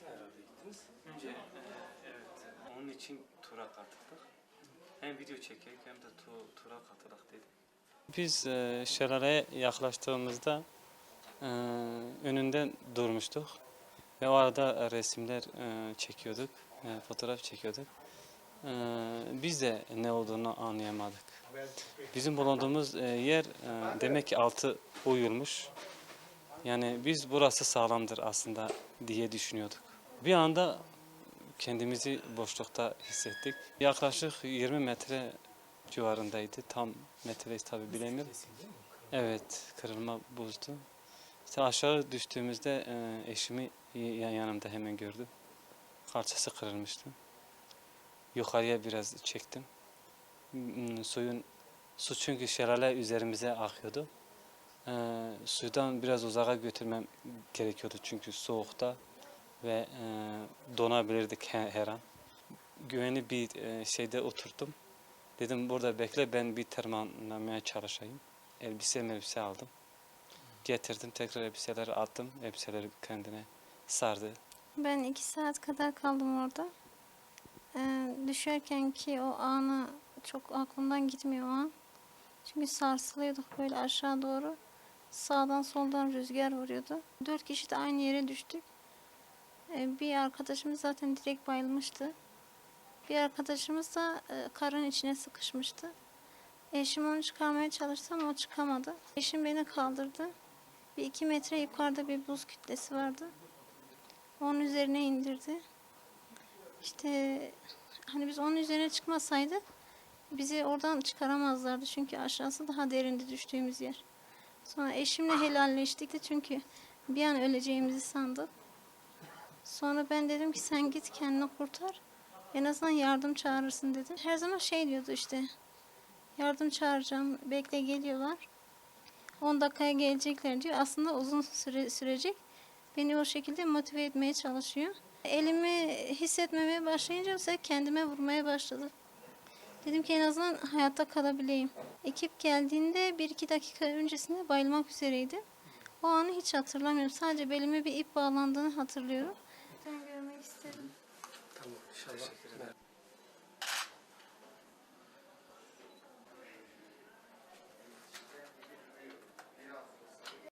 Mersin'e herhalde gittiniz. Önce e, evet onun için tura katıldık. Hem video çekerek hem de tu, tura katıldık dedik. Biz e, şelaleye yaklaştığımızda e, önünden durmuştuk. Ve o arada resimler e, çekiyorduk, e, fotoğraf çekiyorduk. E, biz de ne olduğunu anlayamadık. Bizim bulunduğumuz e, yer e, demek ki altı uyulmuş. Yani biz burası sağlamdır aslında diye düşünüyorduk. Bir anda kendimizi boşlukta hissettik. Yaklaşık 20 metre civarındaydı. Tam metreyiz tabi bilemiyorum. Evet, kırılma buzdu. İşte aşağı düştüğümüzde e, eşimi yanımda hemen gördüm. Kalçası kırılmıştı. Yukarıya biraz çektim. M- Suyun su çünkü şelale üzerimize akıyordu. E, sudan biraz uzağa götürmem gerekiyordu çünkü soğukta ve e, donabilirdik he- her an. Güvenli bir e, şeyde oturttum. Dedim burada bekle ben bir tırmanmaya çalışayım. Elbise elbise aldım. Getirdim tekrar elbiseleri attım. Elbiseleri kendine sardı. Ben iki saat kadar kaldım orada. Ee, düşerken ki o anı çok aklımdan gitmiyor o an. Çünkü sarsılıyorduk böyle aşağı doğru. Sağdan soldan rüzgar vuruyordu. Dört kişi de aynı yere düştük. Ee, bir arkadaşımız zaten direkt bayılmıştı. Bir arkadaşımız da e, karın içine sıkışmıştı. Eşim onu çıkarmaya çalıştı ama o çıkamadı. Eşim beni kaldırdı. Bir iki metre yukarıda bir buz kütlesi vardı. Onun üzerine indirdi. İşte hani biz onun üzerine çıkmasaydık bizi oradan çıkaramazlardı. Çünkü aşağısı daha derindi düştüğümüz yer. Sonra eşimle helalleştik de çünkü bir an öleceğimizi sandık. Sonra ben dedim ki sen git kendini kurtar. En azından yardım çağırırsın dedim. Her zaman şey diyordu işte. Yardım çağıracağım. Bekle geliyorlar. 10 dakikaya gelecekler diyor. Aslında uzun süre sürecek. Beni o şekilde motive etmeye çalışıyor. Elimi hissetmemeye başlayınca sefer kendime vurmaya başladı. Dedim ki en azından hayatta kalabileyim. Ekip geldiğinde bir iki dakika öncesinde bayılmak üzereydi. O anı hiç hatırlamıyorum. Sadece belime bir ip bağlandığını hatırlıyorum. Ben görmek istedim. Tamam inşallah.